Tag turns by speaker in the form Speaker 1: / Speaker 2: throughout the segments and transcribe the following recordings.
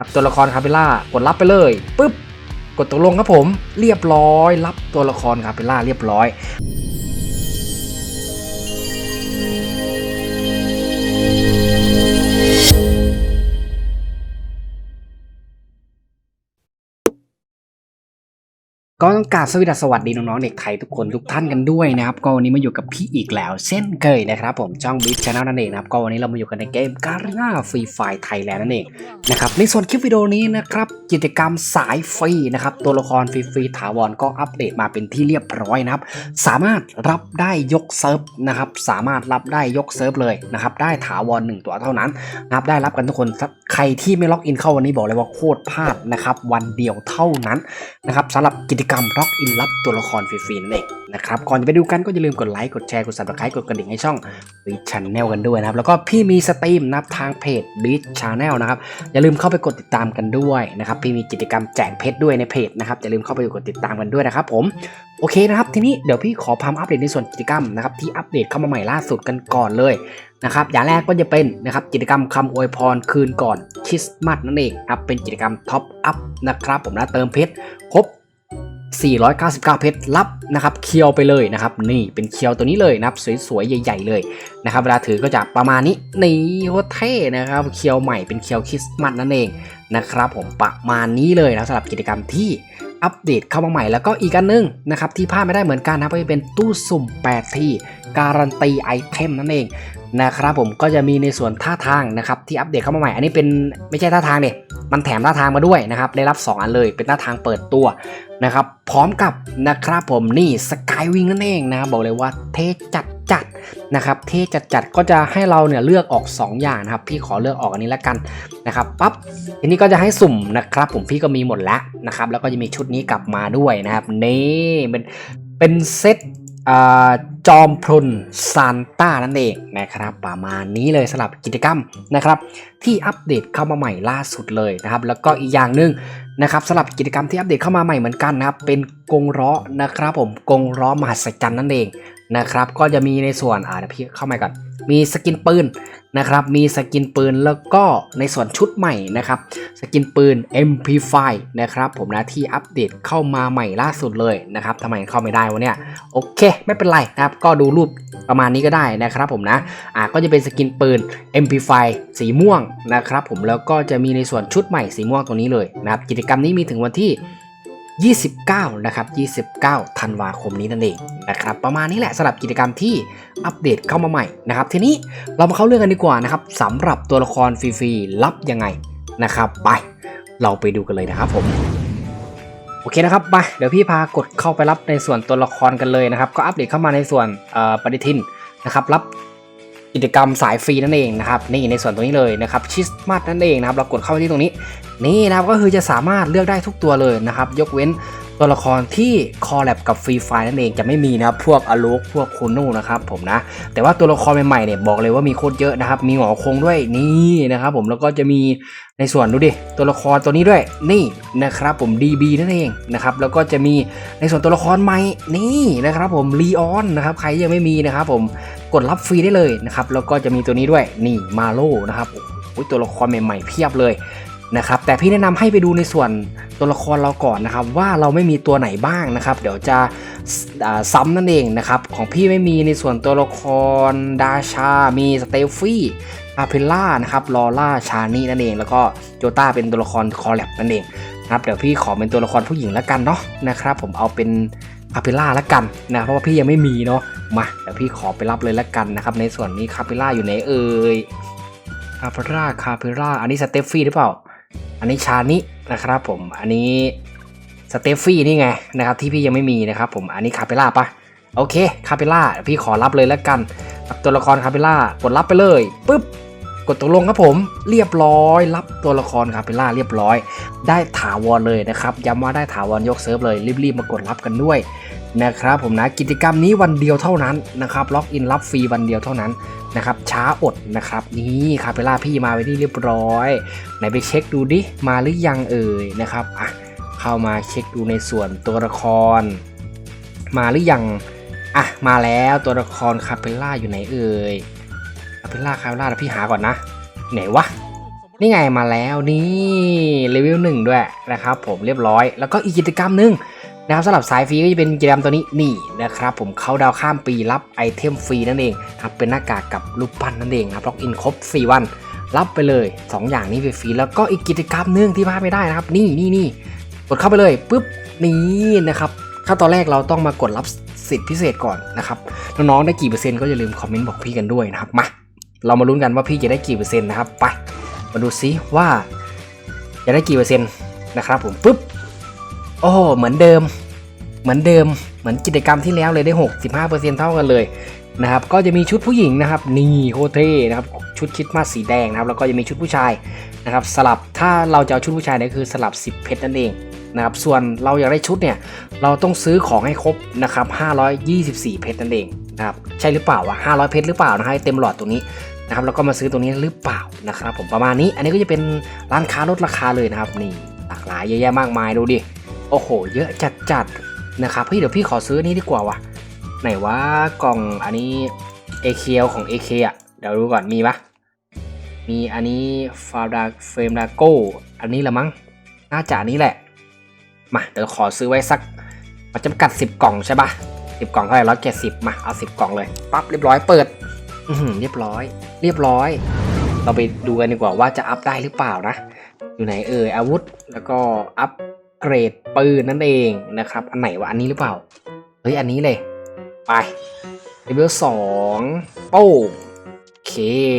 Speaker 1: กับตัวละครคาเปล่ากดรับไปเลยปุ๊บกดตกลงครับผม เรียบร้อย รับตัวละครคาเปล่าเรียบร้อย ก็ต้องกราบสวัสดีสวัสดีน้องๆเด็กไทยทุกคนทุกท่านกันด้วยนะครับก็วันนี้มาอยู่กับพี่อีกแล้ว เช่นเคยนะครับผมจ้องบิ๊กชาแนลนั่นเองนะครับก็วันนี้เรามาอยู่กันในเกมการ่าฟรีไฟไทยแลนด์นั่นเองนะครับในส่วนคลิปวิดีโอนี้นะครับกิจกรรมสายฟรีนะครับตัวละครฟรีๆถาวรก็อัปเดตมาเป็นที่เรียบร้อยนะครับสามารถรับได้ยกเซิร์ฟนะครับสามารถรับได้ยกเซิร์ฟเลยนะครับได้ถาวรหนึ่งตัวเท่านั้นนะครับได้รับกันทุกคนใครที่ไม่ล็อกอินเข้าวันนี้บอกเลยว่าโคตรพลาดนะครับวันเดียวเท่านั้นนะครับสำหรับกิจกรรมล็อกอินรับตัวละครฟรีๆนั่นเองนะครับก่อนจะไปดูกันก็อย่าลืมกดไลค์กดแชร์กด subscribe กดกระดิ่งให้ช่องบีชแนลกันด้วยนะครับแล้วก็พี่มีสตรีมนับทางเพจบีช a แนลนะครับอย่าลืมเข้าไปกดติดตามกันด้วยนะครับพี่มีกิจกรรมแจกเพชรด้วยในเพจนะครับอย่าลืมเข้าไปกดติดตามกันด้วยนะครับผมโอเคนะครับทีนี้เดี๋ยวพี่ขอพามอัปเดตในส่วนกิจกรรมนะครับที่อัปเดตเข้ามาใหม่ล่าสุดกันก่อนเลยนะครับอย่างแรกก็จะเป็นนะครับกิจกรรมคำอวยพรคืนก่อนคริสต์มาสนั่นเองครับเป็นกิจกรรมท็อปอัพนะครับผมนะเติมเพชรครบ 499 เพชรรับนะครับเคียวไปเลยนะครับนี่เป็นเคียวตัวนี้เลยนะครับสวยๆใหญ่ ๆ เลยนะครับเวลาถือก็จะประมาณนี้นี่โคตรเท่นะครับเคียวใหม่เป็นเคียวคริสต์มาสนั่นเองนะครับผมประมาณนี้เลยนะสำหรับกิจกรรมที่อัปเดตเข้ามาใหม่แล้วก็อีกอันหนึงนะครับที่พลาดไม่ได้เหมือนกันนะก็จะเป็นตู้สุ่ม 8 ที่การันตีไอเทมนั่นเองนะครับผมก็จะมีในส่วนท่าทางนะครับที่อัปเดตเข้ามาใหม่ อันนี้เป็นไม่ใช่ท่าทางเนี่ย มันแถมท่าทางมาด้วยนะครับ ได้รับ 2 อันเลยเป็นท่าทางเปิดตัวนะครับ พร้อมกับนะครับผมนี่สกายวิงนั่นเองนะบบอกเลยว่าเท่จัดจัดนะครับเท่จัดจัดก็จะให้เราเนี่ยเลือกออก 2 อย่างนะครับ พี่ขอเลือกออกอันนี้แล้วกันนะครับปั๊บทีนี้ก็จะให้สุ่มนะครับผมพี่ก็มีหมดแล้วนะครับ แล้วก็จะมีชุดนี้กลับมาด้วยนะครับนี่เป็นเป็นเซตอ่า จอมพลซานต้านั่นเองนะครับ ประมาณนี้เลยสำหรับกิจกรรมนะครับ ที่อัปเดตเข้ามาใหม่ล่าสุดเลยนะครับ แล้วก็อีกอย่างหนึ่งนะครับสำหรับกิจกรรมที่อัปเดตเข้ามาใหม่เหมือนกันนะครับ เป็นกงล้อนะครับผมกงล้อมหัศจรรย์นั่นเองนะครับ ก็จะมีในส่วนอ่าเดี๋ยวพี่เข้ามาก่อน มีสกินปืนนะครับ มีสกินปืนแล้วก็ในส่วนชุดใหม่นะครับ สกินปืน MP5 นะครับผมนะที่อัปเดตเข้ามาใหม่ล่าสุดเลยนะครับทำไมเข้าไม่ได้วะเนี่ย โอเค ไม่เป็นไรนะครับ ก็ดูรูปประมาณนี้ก็ได้นะครับผมนะ อ่าก็จะเป็นสกินปืน MP5 สีม่วงนะครับผมแล้วก็จะมีในส่วนชุดใหม่สีม่วงตรงนี้เลยนะครับ กิจกรรมนี้มีถึงวันที่ 29 นะครับ 29 ธันวาคมนี้นั่นเองนะครับ ประมาณนี้แหละสำหรับกิจกรรมที่อัปเดตเข้ามาใหม่นะครับ ทีนี้เรามาเข้าเรื่องกันดีกว่านะครับสำหรับตัวละครฟรีๆรับยังไงนะครับ ไป เราไปดูกันเลยนะครับผม โอเคนะครับไปเดี๋ยวพี่พากดเข้าไปรับในส่วนตัวละครกันเลยนะครับ ก็อัปเดตเข้ามาในส่วนปฏิทินนะครับ รับ กิจกรรมสายฟรีนั่นเองนะครับนี่ในส่วนตรงนี้เลยนะครับชิสมาสนั่นเองนะครับเรากดเข้าไปที่ตรงนี้ นี่นะครับก็คือจะสามารถเลือกได้ทุกตัวเลยนะครับ ยกเว้นตัวละครที่คอลแลบกับฟรีไฟนั่นเองจะไม่มีนะครับพวกอลูกพวกโคโน่นะครับผมนะแต่ว่าตัวละครใหม่ๆเนี่ยบอกเลยว่ามีโคตรเยอะนะครับ มีหงอคงด้วยนี่นะครับผมแล้วก็จะมีในส่วนดูดิตัวละครตัวนี้ด้วยนี่นะครับผม DB นั่นเองนะครับแล้วก็จะมีในส่วนตัวละครใหม่นี่นะครับผมลีออนนะครับใครยังไม่มีนะครับผม ดรับฟรีได้เลยนะครับแล้วก็จะมีตัวนี้ด้วยนี่มาโลนะครับโอ้ยตัวละครใหม่ๆเพียบเลยนะครับแต่พี่แนะนำให้ไปดูในส่วนตัวละครเราก่อนนะครับ ว่าเราไม่มีตัวไหนบ้างนะครับ เดี๋ยวจะซ้ำนั่นเองนะครับ ของพี่ไม่มีในส่วนตัวละครดาชา มีสเตฟฟี่อาเพลล่านะครับลอล่าชานี่นั่นเอง แล้วก็โจต้าเป็นตัวละครคอลแลบนั่นเองนะครับเดี๋ยวพี่ขอเป็นตัวละครผู้หญิงแล้วกันเนาะนะครับ ผมเอาเป็นอาเพลล่าแล้วกันนะเพราะว่าพี่ยังไม่มีเนาะ มาเดี๋ยวพี่ขอไปรับเลยแล้วกันนะครับ ในส่วนนี้คาเพลล่าอยู่ไหนเอ่ยคาเพลล่าคาเพลล่าอันนี้สเตฟฟี่หรือเปล่า อันนี้ชานินะครับผมอันนี้สเตฟฟี่นี่ไงนะครับที่พี่ยังไม่มีนะครับผมอันนี้คาเปล่าปะโอเคคาเปล่าพี่ขอรับเลยแล้วกันตัวละครคาเปล่ากดรับไปเลยปุ๊บกดตกลงครับผมเรียบร้อย รับตัวละครคาเปล่าเรียบร้อย ได้ถาวรเลยนะครับย้ำว่าได้ถาวรยกเซิร์ฟเลยรีบๆมากดรับกันด้วย นะครับผมนะกิจกรรมนี้วันเดียวเท่านั้นนะครับล็อกอินรับฟรีวันเดียวเท่านั้นนะครับช้าอดนะครับนี่คาเปล่าพี่มาไว้ที่เรียบร้อยไหนไปเช็คดูดิมาหรือยังเอ่ยนะครับอะเข้ามาเช็คดูในส่วนตัวละคร มาหรือยังอะมาแล้วตัวละครคาเปล่าอยู่ไหนเอ่ยคาเปล่าคาเปล่าพี่หาก่อนนะ ไหนวะนี่ไงมาแล้วนี่เลเวลหนึ่งด้วยนะครับผมเรียบร้อย แล้วก็อีกกิจกรรมหนึ่ง นะครับสำหรับสายฟรีก็จะเป็นกิจกรรมตัวนี้นี่นะครับผมเข้าดาวข้ามปีรับไอเทมฟรีนั่นเองครับเป็นหน้ากากกับรูปปั้นนั่นเองครับล็อกอินครบ 4 วัน รับไปเลย 2 อย่างนี้ฟรีแล้วก็อีกกิจกรรมหนึ่งที่พลาดไม่ได้นะครับ นี่นี่นี่กดเข้าไปเลยปุ๊บนี่นะครับถ้าตอนแรกเราต้องมากดรับสิทธิพิเศษก่อนนะครับน้องๆได้กี่เปอร์เซ็นต์ก็อย่าลืมคอมเมนต์บอกพี่กันด้วยนะครับมาเรามาลุ้นกันว่าพี่จะได้กี่เปอร์เซ็นต์นะครับไปมาดูซิว่าจะได้กี่เปอร์เซ็นต์นะครับผมปุ๊บ โอ้โหเหมือนเดิม เหมือนเดิม เหมือนกิจกรรมที่แล้วเลยได้ 65%เท่ากันเลยนะครับ ก็จะมีชุดผู้หญิงนะครับ นี่โคเท่นะครับ ชุดคิดมาสีแดงนะครับ แล้วก็จะมีชุดผู้ชายนะครับ สลับ ถ้าเราจะเอาชุดผู้ชายเนี่ยคือสลับ 10 เพชรนั่นเองนะครับ ส่วนเราอยากได้ชุดเนี่ย เราต้องซื้อของให้ครบนะครับ 524 เพชรนั่นเองนะครับ ใช่หรือเปล่าวะ500 เพชรหรือเปล่านะฮะเต็มหลอดตรงนี้นะครับ แล้วก็มาซื้อตรงนี้หรือเปล่านะครับ ผมประมาณนี้ อันนี้ก็จะเป็นร้านค้าลดราคาเลยนะครับ นี่หลากหลายเยอะแยะมากมายดูดิ โอ้โห เยอะจัดจัดนะครับพี่เดี๋ยวพี่ขอซื้อนี้ดีกว่าวะไหนว่ากล่องอันนี้เอเคของ AK อะเดี๋ยวดูก่อนมีปะมีอันนี้ฟาดาเฟรมดาโกอันนี้ละมั้งน่าจะนี้แหละ มาเดี๋ยวขอซื้อไว้สักมันจำกัด 10 กล่องใช่ปะ10 กล่องเท่าไหร่ร้อยเจ็ดสิบมาเอา 10 กล่องเลยปั๊บเรียบร้อยเปิดอืเรียบร้อย เรียบร้อย เราไปดูกันดีกว่าว่าจะอัพได้หรือเปล่านะ อยู่ไหนเอ่ยอาวุธแล้วก็อัพ เกรดปืนนั่นเองนะครับ อันไหนวะอันนี้หรือเปล่า เฮ้ย อันนี้เลย ไปเลเวลสองโป้โอเค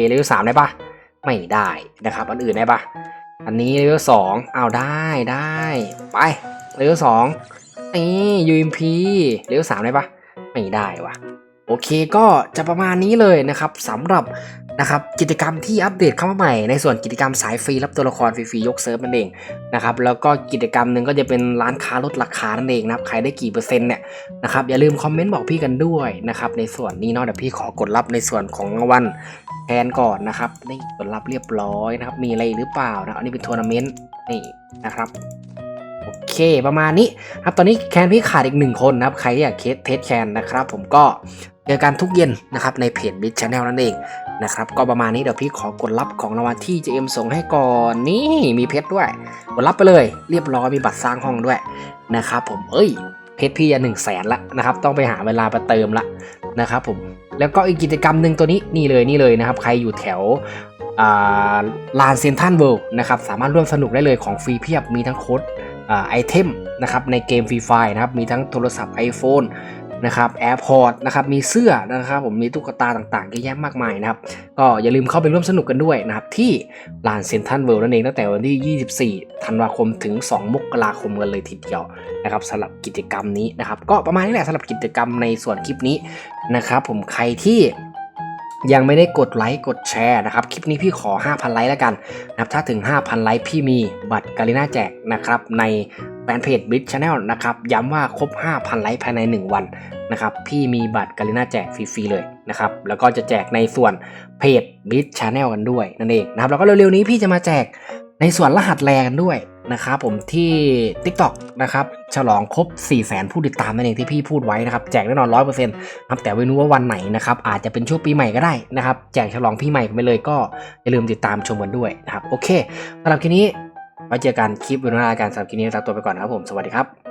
Speaker 1: เลเวลสามได้ปะไม่ได้นะครับ อันอื่นได้ปะอันนี้เลเวลสองเอาได้ได้ ไปเลเวลสองนี่ UMP เลเวลสามได้ปะไม่ได้วะโอเคก็จะประมาณนี้เลยนะครับสำหรับ นะครับกิจกรรมที่อัปเดตเข้ามาใหม่ในส่วนกิจกรรมสายฟรีรับตัวละครฟรีๆยกเซิร์ฟนั่นเองนะครับแล้วก็กิจกรรมหนึ่งก็จะเป็นร้านค้าลดราคานั่นเองนะครับใครได้กี่เปอร์เซ็นต์เนี่ยนะครับอย่าลืมคอมเมนต์บอกพี่กันด้วยนะครับในส่วนนี้เนาะเดี๋ยวพี่ขอกดรับในส่วนของรางวัลแทนก่อนนะครับนี่กดรับเรียบร้อยนะครับมีอะไรหรือเปล่านะอันนี้เป็นทัวร์นาเมนต์นี่นะครับโอเคประมาณนี้ครับตอนนี้แคนพี่ขาดอีกหนึ่งคนนะครับใครอยากเคสเทสแคนนะครับผมก็เจอกันทุกเย็นนะครับในเพจบิ c ช n แนลนั่นเอง นะครับ ก็ประมาณนี้เดี๋ยวพี่ขอกดรับของรางวัลที่เจมส่งให้ก่อนนี่มีเพชรด้วยกดรับไปเลย เรียบร้อยมีบัตรสร้างห้องด้วยนะครับผมเอ้ยเพชรพี่จะหนึ่งแสนละนะครับ ต้องไปหาเวลาไปเติมละนะครับผมแล้วก็อีกกิจกรรมหนึ่งตัวนี้นี่เลยนี่เลยนะครับ ใครอยู่แถวลานเซนทันเวิลด์นะครับสามารถร่วมสนุกได้เลยของฟรีเพียบมีทั้งโค้ดไอเทมนะครับในเกมฟรีไฟนะครับมีทั้งโทรศัพท์ iPhone นะครับแอร์พอร์ตนะครับมีเสื้อนะครับผมมีตุ๊กตาต่างๆเยอะแยะมากมายนะครับก็อย่าลืมเข้าไปร่วมสนุกกันด้วยนะครับที่ลานเซนทันเวิลด์นั่นเองตั้งแต่วันที่ 24 ธันวาคมถึง 2 มกราคมกันเลยทีเดียวนะครับสำหรับกิจกรรมนี้นะครับก็ประมาณนี้แหละสำหรับกิจกรรมในส่วนคลิปนี้นะครับผมใครที่ยังไม่ได้กดไลค์กดแชร์นะครับ คลิปนี้พี่ขอ 5,000 ไลค์แล้วกันนะครับถ้าถึง 5,000 ไลค์พี่มีบัตรการีน่าแจกนะครับใน แฟนเพจ b i t Channel นะครับย้ำว่าครบ 5,000 ไลค์ภายใน 1 วันนะครับพี่มีบัตรการีน่าแจกฟรีๆเลยนะครับแล้วก็จะแจกในส่วนเพจ b i t Channel กันด้วยนั่นเองนะครับแล้วก็เร็วๆนี้พี่จะมาแจกในส่วนรหัสแรกันด้วยนะครับผมที่ TikTok นะครับฉลองครบ 4 0 0 0 0 0ผู้ติดตามนั่นเองที่พี่พูดไว้นะครับแจกแน่นอน100%ครับแต่ไม่รู้ว่าวันไหนนะครับอาจจะเป็นช่วงปีใหม่ก็ได้นะครับแจกฉลองปีใหม่ไปเลยก็อย่าลืมติดตามชมกันด้วยนะครับโอเคสำหรับคลิปนี้ ไว้เจอกันคลิปวิดีโอหน้าการสำหรับคลิปนี้ลาตัวไปก่อนนะครับผม สวัสดีครับ